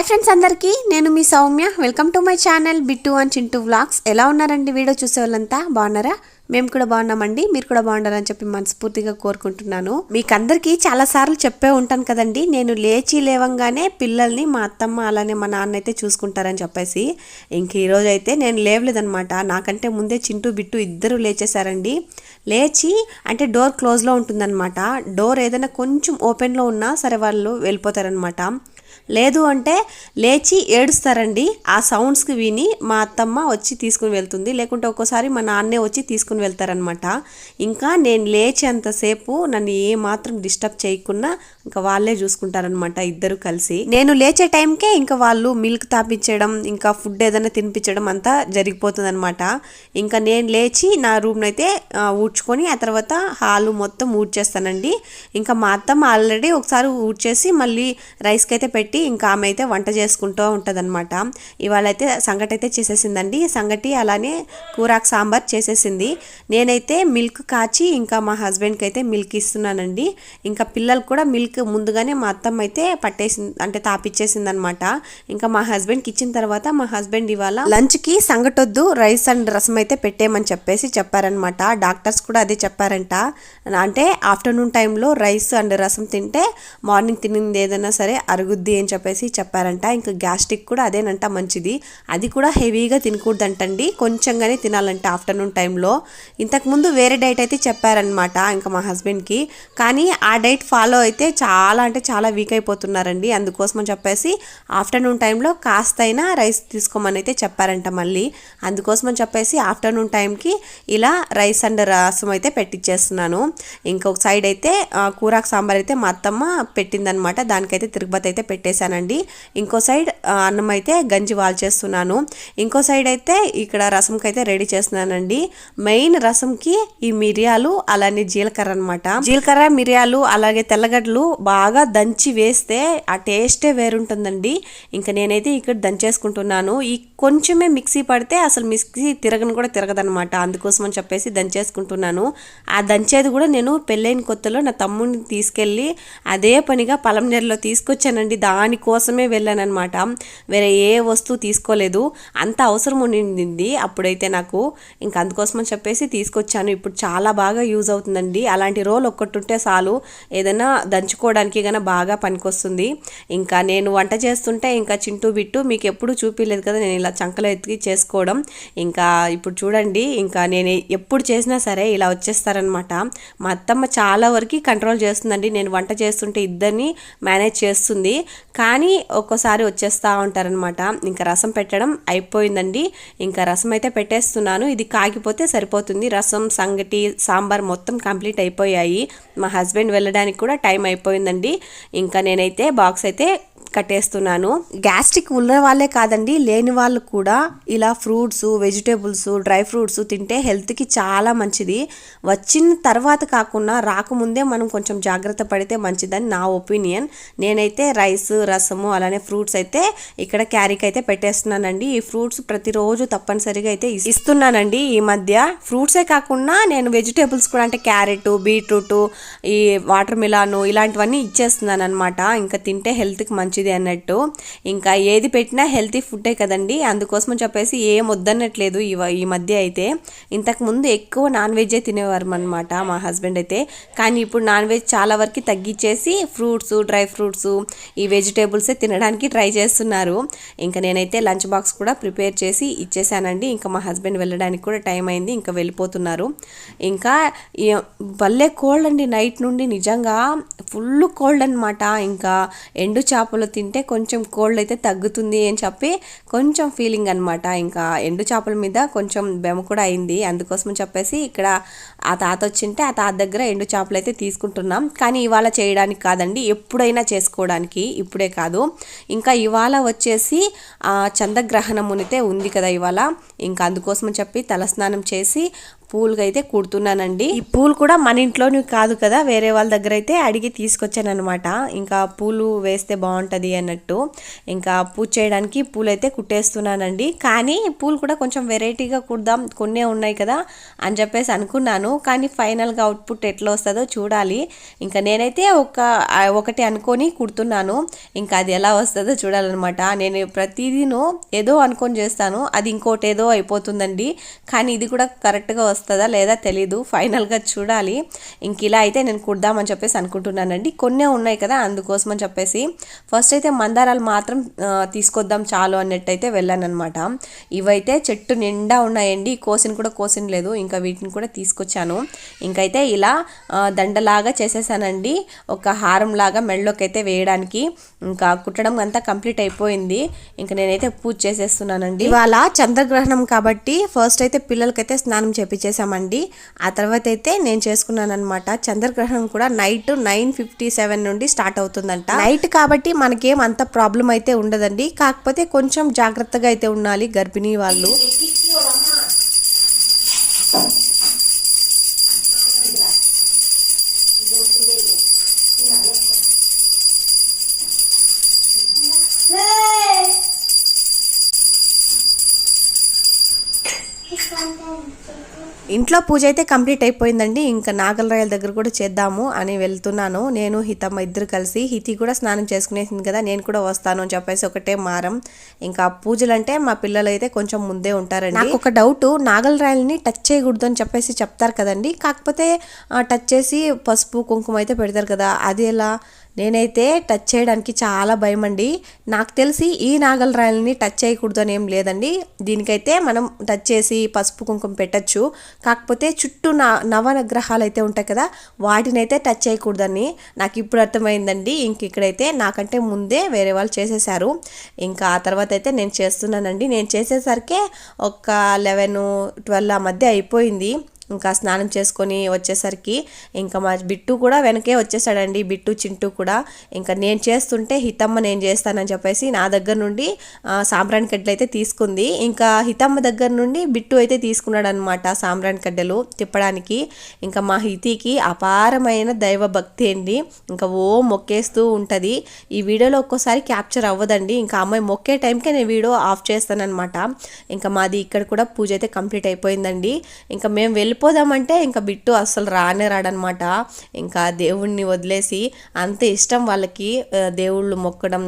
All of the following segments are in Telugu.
హాయ్ ఫ్రెండ్స్ అందరికీ నేను మీ Soumya. Welcome to my channel Bittu and Chintu vlogs ఎలా ఉన్నారండి వీడియో చూసే వాళ్ళంతా బాగున్నారా? మేము కూడా బాగున్నామండి మీరు కూడా బాగుండాలని చెప్పి మనస్ఫూర్తిగా కోరుకుంటున్నాను. మీకు అందరికీ చాలా సార్లు చెప్పే ఉంటాను కదండి నేను లేచి లేవంగానే పిల్లల్ని మా అత్తమ్మ అలానే మా నాన్న అయితే చూసుకుంటారని చెప్పేసి. ఇంక ఈరోజు అయితే నేను లేవలేదనమాట నాకంటే ముందే చింటూ బిట్టు ఇద్దరు లేచేశారండి. లేచి అంటే డోర్ క్లోజ్లో ఉంటుందన్నమాట. డోర్ ఏదైనా కొంచెం ఓపెన్లో ఉన్నా సరే వాళ్ళు వెళ్ళిపోతారనమాట లేదు అంటే లేచి ఏడుస్తారండి. ఆ సౌండ్స్కి విని మా అత్తమ్మ వచ్చి తీసుకుని వెళ్తుంది. లేకుంటే ఒక్కోసారి మా నాన్నే వచ్చి తీసుకుని వెళ్తారనమాట ఇంకా నేను లేచేంతసేపు నన్ను ఏ మాత్రం డిస్టర్బ్ చేయకుండా ఇంకా వాళ్ళే చూసుకుంటారనమాట ఇద్దరు కలిసి. నేను లేచే టైంకే ఇంకా వాళ్ళు మిల్క్ తాపించడం ఇంకా ఫుడ్ ఏదైనా తినిపించడం అంతా జరిగిపోతుంది అనమాట ఇంకా నేను లేచి నా రూమ్ని అయితే ఊడ్చుకొని ఆ తర్వాత హాలు మొత్తం ఊడ్చేస్తానండి. ఇంకా మా అత్తమ్మ ఆల్రెడీ ఒకసారి ఊడ్చేసి మళ్ళీ రైస్కి అయితే పెట్టి ఇంకా ఆమె అయితే వంట చేసుకుంటూ ఉంటుందన్నమాట. ఇవాళ అయితే సంగటి అయితే చేసేసిందండి. సంగటి అలానే కూరాకు సాంబార్ చేసేసింది. నేనైతే మిల్క్ కాచి ఇంకా మా హస్బెండ్కి అయితే మిల్క్ ఇస్తున్నానండి. ఇంకా పిల్లలు కూడా మిల్క్ ముందుగానే మా అత్తమ్మ అయితే పట్టేసింది అంటే తాపిచ్చేసింది అనమాట ఇంకా మా హస్బెండ్కి ఇచ్చిన తర్వాత మా హస్బెండ్ ఇవాళ లంచ్కి సంగటొద్దు రైస్ అండ్ రసం అయితే పెట్టేయమని చెప్పేసి చెప్పారనమాట డాక్టర్స్ కూడా అదే చెప్పారంట. అంటే ఆఫ్టర్నూన్ టైంలో రైస్ అండ్ రసం తింటే మార్నింగ్ తినింది ఏదైనా సరే అరుగుద్ది అని చెప్పేసి చెప్పారంట. ఇంకా గ్యాస్ట్రిక్ కూడా అదేనంట మంచిది. అది కూడా హెవీగా తినకూడదంటండి. కొంచెంగానే తినాలంట ఆఫ్టర్నూన్ టైంలో. ఇంతకుముందు వేరే డైట్ అయితే చెప్పారనమాట ఇంకా మా హస్బెండ్కి. కానీ ఆ డైట్ ఫాలో అయితే చాలా అంటే చాలా వీక్ అయిపోతున్నారండి. అందుకోసం అని చెప్పేసి ఆఫ్టర్నూన్ టైంలో కాస్తైనా రైస్ తీసుకోమని అయితే చెప్పారంట మళ్ళీ. అందుకోసం అని చెప్పేసి ఆఫ్టర్నూన్ టైంకి ఇలా రైస్ అండ్ రసం అయితే పెట్టించేస్తున్నాను ఇంకొక సైడ్ అయితే కూరాకు సాంబార్ అయితే మా అత్తమ్మ పెట్టిందనమాట దానికైతే తిరుపతి అయితే పెట్టేశానండి. ఇంకో సైడ్ అన్నం అయితే గంజి వాల్చేస్తున్నాను ఇంకో సైడ్ అయితే ఇక్కడ రసంకి అయితే రెడీ చేస్తున్నానండి. మెయిన్ రసంకి ఈ మిరియాలు అలానే జీలకర్ర అనమాట జీలకర్ర మిరియాలు అలాగే తెల్లగడ్డలు బాగా దంచి వేస్తే ఆ టేస్టే వేరుంటుందండి. ఇంకా నేనైతే ఇక్కడ దంచేసుకుంటున్నాను. ఈ కొంచెమే మిక్సీ పడితే అసలు మిక్సీ తిరగను కూడా తిరగదనమాట అందుకోసం అని చెప్పేసి దంచేసుకుంటున్నాను. ఆ దంచేది కూడా నేను పెళ్ళైన కొత్తలో నా తమ్ముడిని తీసుకెళ్ళి అదే పనిగా పలంనేరులో తీసుకొచ్చానండి. దానికోసమే వెళ్ళానమాట వేరే ఏ వస్తువు తీసుకోలేదు. అంత అవసరం ఉండింది. అప్పుడైతే నాకు ఇంకా అందుకోసం అని చెప్పేసి తీసుకొచ్చాను. ఇప్పుడు చాలా బాగా యూజ్ అవుతుందండి. అలాంటి రోల్ ఒక్కటి ఉంటే చాలు. ఏదైనా దంచుకోవడానికి కానీ బాగా పనికొస్తుంది. ఇంకా నేను వంట చేస్తుంటే ఇంకా చింటూ బిట్టు మీకు ఎప్పుడు చూపించలేదు కదా. నేను ఇలా చంకలు ఎత్తికి చేసుకోవడం. ఇంకా ఇప్పుడు చూడండి ఇంకా నేను ఎప్పుడు చేసినా సరే ఇలా వచ్చేస్తారనమాట మా అత్తమ్మ చాలా వరకు కంట్రోల్ చేస్తుందండి. నేను వంట చేస్తుంటే ఇద్దరిని మేనేజ్ చేస్తుంది. కానీ ఒక్కోసారి వచ్చేస్తూ ఉంటారనమాట ఇంకా రసం పెట్టడం అయిపోయిందండి. ఇంకా రసం అయితే పెట్టేస్తున్నాను. ఇది కాగిపోతే సరిపోతుంది. రసం సంగటి సాంబార్ మొత్తం కంప్లీట్ అయిపోయాయి. మా హస్బెండ్ వెళ్ళడానికి కూడా టైం అయిపోయిందండి. ఇంకా నేనైతే బాక్స్ అయితే కట్టేస్తున్నాను. గ్యాస్ట్రిక్ ఉన్న వాళ్ళే కాదండి లేని వాళ్ళు కూడా ఇలా ఫ్రూట్స్ వెజిటేబుల్స్ డ్రై ఫ్రూట్స్ తింటే హెల్త్కి చాలా మంచిది. వచ్చిన తర్వాత కాకుండా రాకముందే మనం కొంచెం జాగ్రత్త పడితే మంచిదని నా ఒపీనియన్. నేనైతే రైస్ రసము అలానే ఫ్రూట్స్ అయితే ఇక్కడ క్యారీకి అయితే పెట్టేస్తున్నానండి. ఈ ఫ్రూట్స్ ప్రతిరోజు తప్పనిసరిగా అయితే ఇస్తున్నానండి ఈ మధ్య. ఫ్రూట్సే కాకుండా నేను వెజిటేబుల్స్ కూడా అంటే క్యారెట్ బీట్రూట్ ఈ వాటర్ మిలాను ఇలాంటివన్నీ ఇచ్చేస్తున్నాను అనమాట ఇంకా తింటే హెల్త్కి మంచిది. అన్నట్టు. ఇంకా ఏది పెట్టినా హెల్తీ ఫుడ్డే కదండి. అందుకోసం చెప్పేసి ఏం వద్దన్నట్లేదు ఈ ఈ మధ్య అయితే. ఇంతకు ముందు ఎక్కువ నాన్ వెజ్జే తినేవారు అనమాట మా హస్బెండ్ అయితే. కానీ ఇప్పుడు నాన్ వెజ్ చాలా వరకు తగ్గించేసి ఫ్రూట్స్ డ్రై ఫ్రూట్స్ ఈ వెజిటేబుల్సే తినడానికి ట్రై చేస్తున్నారు. ఇంకా నేనైతే లంచ్ బాక్స్ కూడా ప్రిపేర్ చేసి ఇచ్చేసానండి. ఇంకా మా హస్బెండ్ వెళ్ళడానికి కూడా టైం అయింది. ఇంకా వెళ్ళిపోతున్నారు. ఇంకా భలే కోల్డ్ అండి నైట్ నుండి. నిజంగా ఫుల్ కోల్డ్ అనమాట ఇంకా ఎండు చేపలు తింటే కొంచెం కోల్డ్ అయితే తగ్గుతుంది అని చెప్పి కొంచెం ఫీలింగ్ అనమాట ఇంకా ఎండు చేపల మీద కొంచెం బెమ కూడా అయింది. అందుకోసం చెప్పేసి ఇక్కడ ఆ తాత వచ్చింటే ఆ తాత దగ్గర ఎండు చేపలు అయితే తీసుకుంటున్నాం. కానీ ఇవాళ చేయడానికి కాదండి ఎప్పుడైనా చేసుకోవడానికి ఇప్పుడే కాదు. ఇంకా ఇవాళ వచ్చేసి చంద్రగ్రహణం అయితే ఉంది కదా ఇవాళ. ఇంకా అందుకోసం చెప్పి తలస్నానం చేసి పూలుగా అయితే కుడుతున్నానండి. ఈ పూలు కూడా మన ఇంట్లోని కాదు కదా వేరే వాళ్ళ దగ్గర అయితే అడిగి తీసుకొచ్చాను అనమాట ఇంకా పూలు వేస్తే బాగుంటుంది అన్నట్టు. ఇంకా పూజ చేయడానికి పూలు అయితే కుట్టేస్తున్నానండి. కానీ పూలు కూడా కొంచెం వెరైటీగా కుడదాం కొన్నే ఉన్నాయి కదా అని చెప్పేసి అనుకున్నాను. కానీ ఫైనల్గా అవుట్పుట్ ఎట్లా వస్తుందో చూడాలి. ఇంకా నేనైతే ఒక ఒకటి అనుకొని కుడుతున్నాను. ఇంకా అది ఎలా వస్తుందో చూడాలన్నమాట. నేను ప్రతిదీను ఏదో అనుకొని చేస్తాను. అది ఇంకోటి ఏదో అయిపోతుందండి. కానీ ఇది కూడా కరెక్ట్గా వస్తుంది. వస్తుందా లేదా తెలీదు. ఫైనల్గా చూడాలి. ఇంక ఇలా అయితే నేను కుడదామని చెప్పేసి అనుకుంటున్నానండి. కొన్నే ఉన్నాయి కదా అందుకోసం అని చెప్పేసి. ఫస్ట్ అయితే మందారాలు మాత్రం తీసుకొద్దాం చాలు అన్నట్టు అయితే వెళ్ళాను అనమాట ఇవైతే చెట్టు నిండా ఉన్నాయండి. కోసిన కూడా కోసిన లేదు. ఇంకా వీటిని కూడా తీసుకొచ్చాను. ఇంకైతే ఇలా దండలాగా చేసేసానండి. ఒక హారం లాగా మెళ్ళలోకి అయితే వేయడానికి. ఇంకా కుట్టడం అంతా కంప్లీట్ అయిపోయింది. ఇంకా నేనైతే పూజ చేసేస్తున్నానండి. ఇవాళ చంద్రగ్రహణం కాబట్టి ఫస్ట్ అయితే పిల్లలకైతే స్నానం చేపించేసామండి ఆ తర్వాత అయితే నేను చేసుకున్నాను అనమాట చంద్రగ్రహణం కూడా నైట్ నైన్ ఫిఫ్టీ సెవెన్ నుండి స్టార్ట్ అవుతుందంట. నైట్ కాబట్టి మనకేం అంత ప్రాబ్లం అయితే ఉండదండి. కాకపోతే కొంచెం జాగ్రత్తగా అయితే ఉండాలి గర్భిణీ వాళ్ళు. ఇంట్లో పూజ అయితే కంప్లీట్ అయిపోయిందండి. ఇంకా నాగలరాయల దగ్గర కూడా చేద్దాము అని వెళ్తున్నాను. నేను హితమ్మ ఇద్దరు కలిసి హితి కూడా స్నానం చేసుకునేసింది కదా నేను కూడా వస్తాను అని చెప్పేసి ఒకటే మారం. ఇంకా పూజలు అంటే మా పిల్లలు అయితే కొంచెం ముందే ఉంటారండి. నాకు ఒక డౌట్ నాగలరాయల్ని టచ్ చేయకూడదు అని చెప్పేసి చెప్తారు కదండి. కాకపోతే టచ్ చేసి పసుపు కుంకుమ అయితే పెడతారు కదా అది ఎలా? నేనైతే టచ్ చేయడానికి చాలా భయం అండి నాకు తెలిసి ఈ నాగలరాయల్ని టచ్ చేయకూడదు అని ఏం లేదండి. దీనికైతే మనం టచ్ చేసి పసుపు కుంకుమ పెట్టచ్చు. కాకపోతే చుట్టూ నా నవగ్రహాలు అయితే ఉంటాయి కదా వాటినైతే టచ్ చేయకూడదని నాకు ఇప్పుడు అర్థమైందండి. ఇంక ఇక్కడైతే నాకంటే ముందే వేరే వాళ్ళు చేసేసారు ఇంకా ఆ తర్వాత అయితే నేను చేస్తున్నానండి. నేను చేసేసరికి ఒక లెవెన్ ట్వెల్వ్ ఆ మధ్య అయిపోయింది. ఇంకా స్నానం చేసుకొని వచ్చేసరికి ఇంకా మా బిట్టు కూడా వెనకే వచ్చేసాడండి బిట్టు చింటూ కూడా. ఇంకా నేను చేస్తుంటే హితమ్మ నేను చేస్తానని చెప్పేసి నా దగ్గర నుండి సాంబ్రాణి కడ్డలు అయితే తీసుకుంది. ఇంకా హితమ్మ దగ్గర నుండి బిట్టు అయితే తీసుకున్నాడు అనమాట సాంబ్రాణి కడ్డలు తిప్పడానికి. ఇంకా మా హితికి అపారమైన దైవ భక్తి అండి. ఇంకా ఓ మొక్కేస్తూ ఉంటుంది. ఈ వీడియోలో ఒక్కోసారి క్యాప్చర్ అవ్వదండి. ఇంకా అమ్మాయి మొక్కే టైంకే నేను వీడియో ఆఫ్ చేస్తానమాట ఇంకా మాది ఇక్కడ కూడా పూజ అయితే కంప్లీట్ అయిపోయిందండి. ఇంకా మేము వెళ్ళి వెళ్ళిపోదామంటే ఇంకా బిట్టు అస్సలు రానే రాడనమాట. ఇంకా దేవుణ్ణి వదిలేసి అంత ఇష్టం వాళ్ళకి దేవుళ్ళు మొక్కడం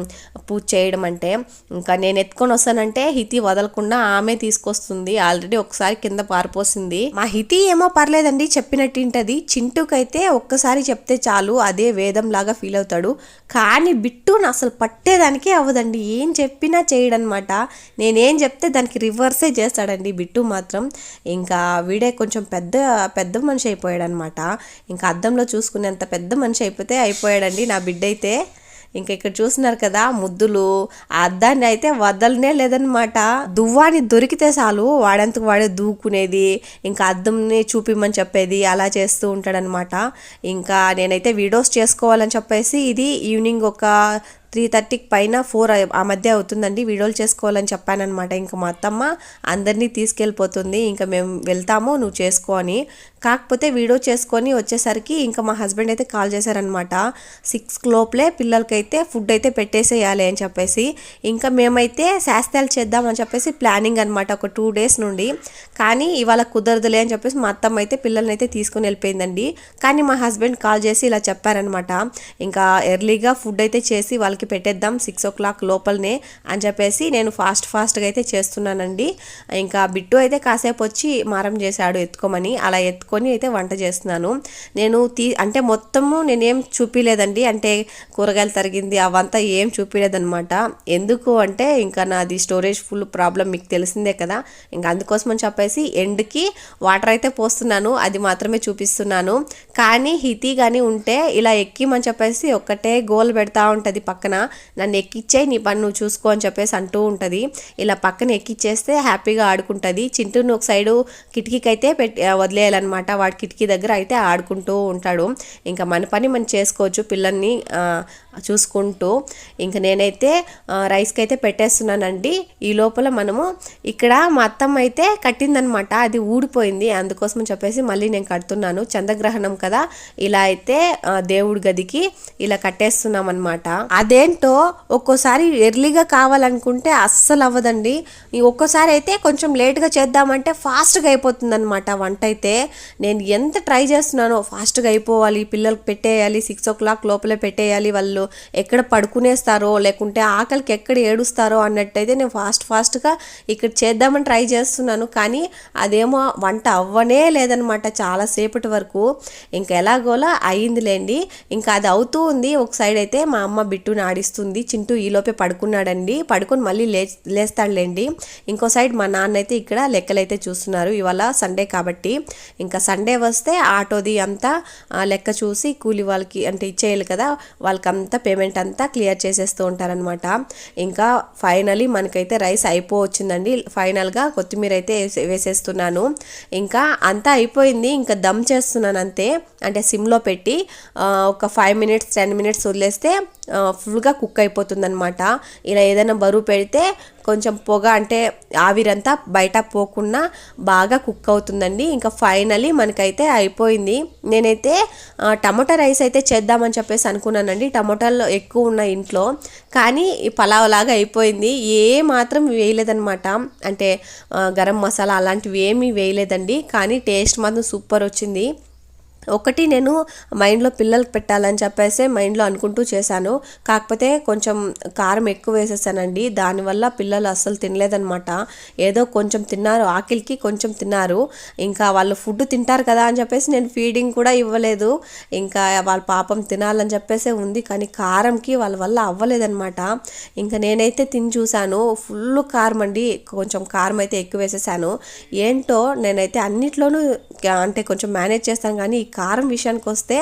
పూజ చేయడం అంటే. ఇంకా నేను ఎత్తుకొని వస్తానంటే హితి వదలకుండా ఆమె తీసుకొస్తుంది. ఆల్రెడీ ఒకసారి కింద పారిపోసింది. మా హితి ఏమో పర్లేదండి చెప్పినట్టు వింటది. చింటూకైతే ఒక్కసారి చెప్తే చాలు అదే వేదం లాగా ఫీల్ అవుతాడు. కానీ బిట్టును అసలు పట్టేదానికే అవ్వదండి. ఏం చెప్పినా చేయడనమాట. నేనేం చెప్తే దానికి రివర్సే చేస్తాడండి బిట్టు మాత్రం. ఇంకా వీడే కొంచెం పెద్ద పెద్ద పెద్ద మనిషి అయిపోయాడు అనమాట ఇంకా అద్దంలో చూసుకునేంత పెద్ద మనిషి అయిపోతే అయిపోయాడండి నా బిడ్డ అయితే ఇంకా ఇక్కడ చూస్తున్నారు కదా ముద్దులు ఆ అద్దాన్ని అయితే వదలనే లేదనమాట. దువ్వాని దొరికితే చాలు వాడంతకు వాడే దూకునేది ఇంకా అద్దంని చూపిమ్మని చెప్పేది అలా చేస్తూ ఉంటాడనమాట. ఇంకా నేనైతే వీడియోస్ చేసుకోవాలని చెప్పేసి ఇది ఈవినింగ్ ఒక త్రీ థర్టీకి పైన ఫోర్ ఆ మధ్య అవుతుందండి. వీడియోలు చేసుకోవాలని చెప్పానమాట ఇంకా మా అత్తమ్మ అందరినీ తీసుకెళ్ళిపోతుంది. ఇంకా మేము వెళ్తాము. నువ్వు చేసుకో అని కాకపోతే వీడియో చేసుకొని వచ్చేసరికి ఇంకా మా హస్బెండ్ అయితే కాల్ చేశారనమాట సిక్స్ లోపలే పిల్లలకైతే ఫుడ్ అయితే పెట్టేసేయాలి అని చెప్పేసి. ఇంకా మేమైతే శాస్త్రాలు చేద్దామని చెప్పేసి ప్లానింగ్ అనమాట ఒక టూ డేస్ నుండి. కానీ ఇవాళ కుదరదులే అని చెప్పేసి మా అత్తమ్మ అయితే పిల్లల్ని అయితే తీసుకుని వెళ్ళిపోయిందండి. కానీ మా హస్బెండ్ కాల్ చేసి ఇలా చెప్పారనమాట ఇంకా ఎర్లీగా ఫుడ్ అయితే చేసి వాళ్ళకి పెట్టేద్దాం సిక్స్ ఓ క్లాక్ లోపలనే అని చెప్పేసి నేను ఫాస్ట్ ఫాస్ట్గా అయితే చేస్తున్నానండి. ఇంకా బిట్టు అయితే కాసేపు వచ్చి మారం చేశాడు ఎత్తుకోమని. అలా పెట్టుకొని అయితే వంట చేస్తున్నాను. నేను తీ అంటే మొత్తము నేనేం చూపించలేదండి అంటే కూరగాయలు తరిగింది అవంతా ఏం చూపించలేదన్నమాట ఎందుకు అంటే ఇంకా నాది స్టోరేజ్ ఫుల్ ప్రాబ్లం మీకు తెలిసిందే కదా. ఇంకా అందుకోసం అని చెప్పేసి ఎండ్కి వాటర్ అయితే పోస్తున్నాను. అది మాత్రమే చూపిస్తున్నాను. కానీ హితి కానీ ఉంటే ఇలా ఎక్కిమని చెప్పేసి ఒక్కటే గోల్ పెడతా ఉంటుంది పక్కన. పక్కన నన్ను ఎక్కిచ్చే నీ పని నువ్వు చూసుకో అని చెప్పేసి అంటూ ఉంటుంది. ఇలా పక్కన ఎక్కిచ్చేస్తే హ్యాపీగా ఆడుకుంటుంది. చింటూని ఒక సైడు కిటికీకి అయితే పెట్టి వదిలేయాలన్నమాట. వాడి కిటికీ దగ్గర అయితే ఆడుకుంటూ ఉంటాడు. ఇంకా మన పని మనం చేసుకోవచ్చు పిల్లల్ని చూసుకుంటూ. ఇంకా నేనైతే రైస్కి అయితే పెట్టేస్తున్నానండి. ఈ లోపల మనము ఇక్కడ మా అత్తమ్మ అయితే కట్టిందనమాట అది ఊడిపోయింది. అందుకోసం చెప్పేసి మళ్ళీ నేను కడుతున్నాను. చంద్రగ్రహణం కదా. ఇలా అయితే దేవుడి గదికి ఇలా కట్టేస్తున్నాం అనమాట అదేంటో ఒక్కోసారి ఎర్లీగా కావాలనుకుంటే అస్సలు అవ్వదండి. ఒక్కోసారి అయితే కొంచెం లేట్గా చేద్దామంటే ఫాస్ట్గా అయిపోతుంది అనమాట వంట అయితే. నేను ఎంత ట్రై చేస్తున్నానో ఫాస్ట్గా అయిపోవాలి పిల్లలకు పెట్టేయాలి సిక్స్ ఓ క్లాక్ లోపలే పెట్టేయాలి వాళ్ళు ఎక్కడ పడుకునేస్తారో లేకుంటే ఆకలికి ఎక్కడ ఏడుస్తారో అన్నట్టయితే నేను ఫాస్ట్ ఫాస్ట్గా ఇక్కడ చేద్దామని ట్రై చేస్తున్నాను. కానీ అదేమో వంట అవ్వనే లేదనమాట చాలాసేపటి వరకు. ఇంకా ఎలాగోలా అయ్యిందిలేండి ఇంకా అది అవుతూ ఉంది. ఒక సైడ్ అయితే మా అమ్మ బిట్టుని ఆడిస్తుంది. చింటూ ఈలోపే పడుకున్నాడండి. పడుకొని మళ్ళీ లే లేస్తాడులేండి. ఇంకో సైడ్ మా నాన్న అయితే ఇక్కడ లెక్కలైతే చూస్తున్నారు. ఇవాళ సండే కాబట్టి. ఇంకా సండే వస్తే ఆటోది అంతా లెక్క చూసి కూలి వాళ్ళకి అంటే ఇచ్చేయాలి కదా వాళ్ళకంతా పేమెంట్ అంతా క్లియర్ చేసేస్తూ ఉంటారనమాట ఇంకా ఫైనలీ మనకైతే రైస్ అయిపోవచ్చిందండి. ఫైనల్గా కొత్తిమీర అయితే వేసే- వేసేస్తున్నాను. ఇంకా అంతా అయిపోయింది ఇంకా దమ్ చేస్తున్నాను అంతే. అంటే సిమ్లో పెట్టి ఒక ఫైవ్ మినిట్స్ టెన్ మినిట్స్ వదిలేస్తే ఫుల్గా కుక్ అయిపోతుంది అనమాట ఇలా ఏదైనా బరువు పెడితే కొంచెం పొగ అంటే ఆవిరంతా బయట పోకుండా బాగా కుక్ అవుతుందండి. ఇంకా ఫైనలీ మనకైతే అయిపోయింది. నేనైతే టమోటా టమాటా రైస్ అయితే చేద్దామని చెప్పేసి అనుకున్నానండి. టమాటాలు ఎక్కువ ఉన్న ఇంట్లో. కానీ పలావ్ లాగా అయిపోయింది. ఏ మాత్రం వేయలేదనమాట అంటే గరం మసాలా అలాంటివి ఏమీ వేయలేదండి. కానీ టేస్ట్ మాత్రం సూపర్ వచ్చింది. ఒకటి నేను మైండ్లో పిల్లలకి పెట్టాలని చెప్పేసి మైండ్లో అనుకుంటూ చేశాను. కాకపోతే కొంచెం కారం ఎక్కువ వేసేసానండి. దానివల్ల పిల్లలు అస్సలు తినలేదనమాట ఏదో కొంచెం తిన్నారు ఆకిలికి కొంచెం తిన్నారు. ఇంకా వాళ్ళు ఫుడ్ తింటారు కదా అని చెప్పేసి నేను ఫీడింగ్ కూడా ఇవ్వలేదు. ఇంకా వాళ్ళ పాపం తినాలని చెప్పేసి ఉంది కానీ కారంకి వాళ్ళ వల్ల అవ్వలేదనమాట ఇంకా నేనైతే తిని చూశాను. ఫుల్ కారం అండి. కొంచెం కారం అయితే ఎక్కువ వేసేసాను. ఏంటో నేనైతే అన్నిట్లోనూ అంటే కొంచెం మేనేజ్ చేస్తాను కానీ కారం విషయానికి వస్తే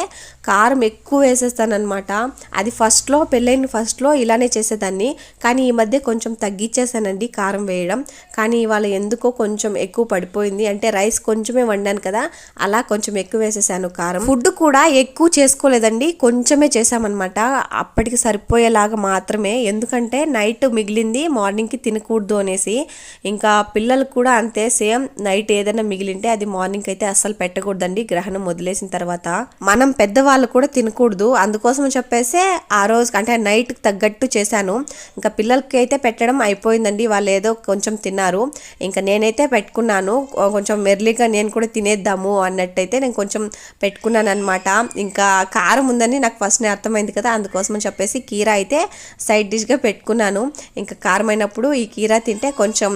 కారం ఎక్కువ వేసేస్తానమాట అది ఫస్ట్లో పెళ్ళైన ఫస్ట్లో ఇలానే చేసేదాన్ని. కానీ ఈ మధ్య కొంచెం తగ్గించేసానండి కారం వేయడం. కానీ ఇవాళ ఎందుకో కొంచెం ఎక్కువ పడిపోయింది. అంటే రైస్ కొంచెమే వండాను కదా అలా కొంచెం ఎక్కువ వేసేసాను కారం. ఫుడ్ కూడా ఎక్కువ చేసుకోలేదండి కొంచెమే చేసామన్నమాట అప్పటికి సరిపోయేలాగా మాత్రమే. ఎందుకంటే నైట్ మిగిలింది మార్నింగ్కి తినకూడదు అనేసి. ఇంకా పిల్లలు కూడా అంతే సేమ్ నైట్ ఏదైనా మిగిలింటే అది మార్నింగ్ అయితే అస్సలు పెట్టకూడదండి గ్రహణం చేసిన తర్వాత మనం పెద్దవాళ్ళు కూడా తినకూడదు. అందుకోసం చెప్పేసి ఆ రోజు అంటే నైట్ తగ్గట్టు చేశాను. ఇంకా పిల్లలకి అయితే పెట్టడం అయిపోయిందండి. వాళ్ళు ఏదో కొంచెం తిన్నారు. ఇంకా నేనైతే పెట్టుకున్నాను. కొంచెం మెర్లీగా నేను కూడా తినేద్దాము అన్నట్టయితే నేను కొంచెం పెట్టుకున్నాను అనమాట ఇంకా కారం ఉందని నాకు ఫస్ట్ అర్థమైంది కదా. అందుకోసం అని చెప్పేసి కీరా అయితే సైడ్ డిష్గా పెట్టుకున్నాను. ఇంకా కారం అయినప్పుడు ఈ కీరా తింటే కొంచెం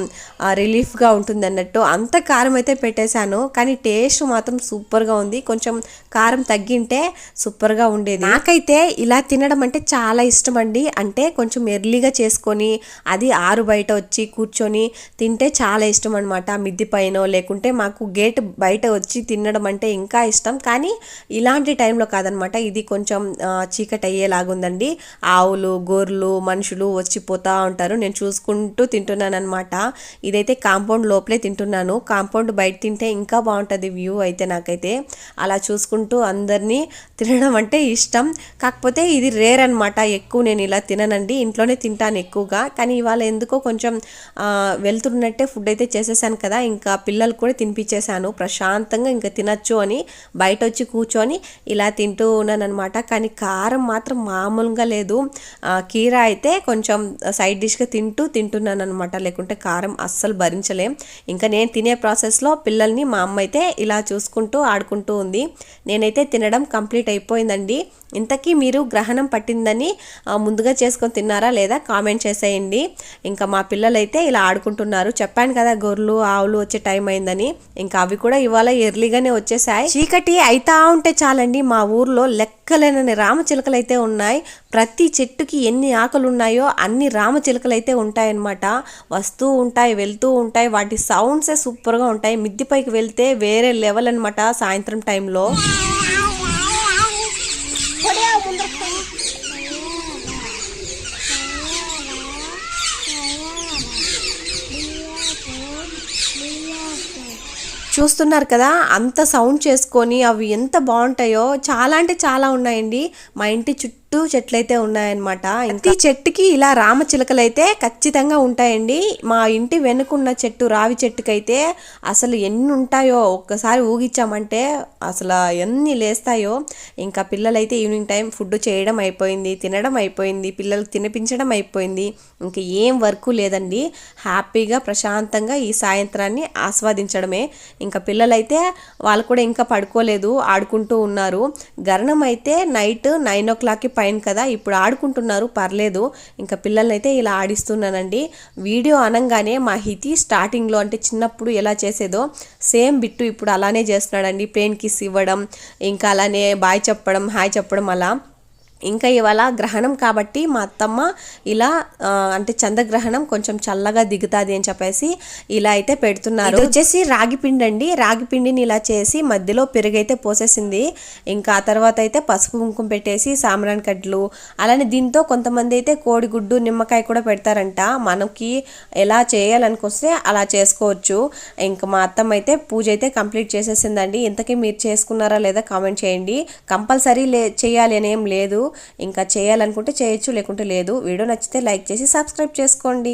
రిలీఫ్గా ఉంటుంది అన్నట్టు అంత కారం అయితే పెట్టేశాను. కానీ టేస్ట్ మాత్రం సూపర్గా ఉంది. కొంచెం కారం తగ్గింటే సూపర్గా ఉండేది. నాకైతే ఇలా తినడం అంటే చాలా ఇష్టం అండి అంటే కొంచెం ఎర్లీగా చేసుకొని అది ఆరు బయట వచ్చి కూర్చొని తింటే చాలా ఇష్టం అనమాట మిద్ది పైన లేకుంటే మాకు గేట్ బయట వచ్చి తినడం అంటే ఇంకా ఇష్టం. కానీ ఇలాంటి టైంలో కాదనమాట ఇది కొంచెం చీకటి అయ్యేలాగుందండి. ఆవులు గొర్రెలు మనుషులు వచ్చిపోతూ ఉంటారు. నేను చూసుకుంటూ తింటున్నాను అనమాట ఇదైతే కాంపౌండ్ లోపలే తింటున్నాను. కాంపౌండ్ బయట తింటే ఇంకా బాగుంటుంది వ్యూ అయితే నాకైతే. అలా చూసుకుంటూ అందరినీ తినడం అంటే ఇష్టం. కాకపోతే ఇది రేర్ అనమాట ఎక్కువ నేను ఇలా తిననండి. ఇంట్లోనే తింటాను ఎక్కువగా. కానీ ఇవాళ ఎందుకో కొంచెం వెళ్తున్నట్టే ఫుడ్ అయితే చేసేసాను కదా. ఇంకా పిల్లలు కూడా తినిపించేశాను. ప్రశాంతంగా ఇంకా తినచ్చు అని బయట వచ్చి కూర్చొని ఇలా తింటూ ఉన్నాను అనమాట కానీ కారం మాత్రం మామూలుగా లేదు. కీర కీరా అయితే కొంచెం సైడ్ డిష్గా తింటూ తింటున్నాను అనమాట లేకుంటే కారం అస్సలు భరించలేం. ఇంకా నేను తినే ప్రాసెస్లో పిల్లల్ని మా అమ్మ అయితే ఇలా చూసుకుంటూ ఆడుకుంటూ ఉంది. నేనైతే తినడం కంప్లీట్ అయిపోయిందండి. ఇంతకీ మీరు గ్రహణం పట్టిందని ముందుగా చేసుకొని తిన్నారా లేదా కామెంట్ చేసేయండి. ఇంకా మా పిల్లలైతే ఇలా ఆడుకుంటున్నారు. చెప్పాను కదా గొర్రెలు ఆవులు వచ్చే టైం అయిందని. ఇంకా అవి కూడా ఇవాళ ఎర్లీగానే వచ్చేసాయి. చీకటి అయితా ఉంటే చాలండి మా ఊర్లో లెక్కలేనని రామచిలకలైతే అయితే ఉన్నాయి. ప్రతి చెట్టుకి ఎన్ని ఆకులు ఉన్నాయో అన్ని రామచిలకలైతే అయితే ఉంటాయన్నమాట. వస్తూ ఉంటాయి వెళ్తూ ఉంటాయి. వాటి సౌండ్సే సూపర్గా ఉంటాయి. మిద్దిపైకి వెళ్తే వేరే లెవెల్ అనమాట సాయంత్రం టైంలో చూస్తున్నారు కదా అంత సౌండ్ చేసుకొని అవి ఎంత బాగుంటాయో చాలా అంటే చాలా ఉన్నాయండి. మా ఇంటి చుట్టూ చెట్లయితే ఉన్నాయన్నమాట. ప్రతి చెట్టుకి ఇలా రామచిలుకలు అయితే ఖచ్చితంగా ఉంటాయండి. మా ఇంటి వెనుకున్న చెట్టు రావి చెట్టుకైతే అసలు ఎన్ని ఉంటాయో ఒక్కసారి ఊగిచ్చామంటే అసలు ఎన్ని లేస్తాయో. ఇంకా పిల్లలైతే ఈవినింగ్ టైం ఫుడ్ చేయడం అయిపోయింది తినడం అయిపోయింది పిల్లలకు తినిపించడం అయిపోయింది. ఇంకా ఏం వర్క్ లేదండి. హ్యాపీగా ప్రశాంతంగా ఈ సాయంత్రాన్ని ఆస్వాదించడమే. ఇంకా పిల్లలైతే వాళ్ళు కూడా ఇంకా పడుకోలేదు ఆడుకుంటూ ఉన్నారు. గరణం అయితే నైట్ నైన్ ఓ క్లాక్కి ఫైన్ కదా. ఇప్పుడు ఆడుకుంటున్నారు పర్లేదు. ఇంకా పిల్లలనైతే ఇలా ఆడిస్తున్నానండి. వీడియో అనగానే మా హితి స్టార్టింగ్లో అంటే చిన్నప్పుడు ఎలా చేసేదో సేమ్ బిట్టు ఇప్పుడు అలానే చేస్తున్నాడండి. పెయిన్ కిస్ ఇవ్వడం ఇంకా అలానే బాయ్ చెప్పడం హాయ్ చెప్పడం అలా. ఇంకా ఇవాళ గ్రహణం కాబట్టి మా అత్తమ్మ ఇలా అంటే చంద్రగ్రహణం కొంచెం చల్లగా దిగుతుంది అని చెప్పేసి ఇలా అయితే పెడుతున్నారు. వచ్చేసి రాగి పిండి అండి రాగి పిండిని ఇలా చేసి మధ్యలో పెరుగైతే పోసేసింది. ఇంకా ఆ తర్వాత అయితే పసుపు కుంకుమ పెట్టేసి సాంబ్రాన్ కడ్లు అలానే దీంతో కొంతమంది అయితే కోడిగుడ్డు నిమ్మకాయ కూడా పెడతారంట. మనకి ఎలా చేయాలనుకొస్తే అలా చేసుకోవచ్చు. ఇంకా మా అత్తమ్మ అయితే పూజ అయితే కంప్లీట్ చేసేసిందండి. ఇంతకీ మీరు చేసుకున్నారా లేదా కామెంట్ చేయండి. కంపల్సరీ లే చేయాలి అని ఏం లేదు. ఇంకా చేయాలనుకుంటే చేయొచ్చు లేకుంటే లేదు. వీడియో నచ్చితే లైక్ చేసి సబ్స్క్రైబ్ చేసుకోండి.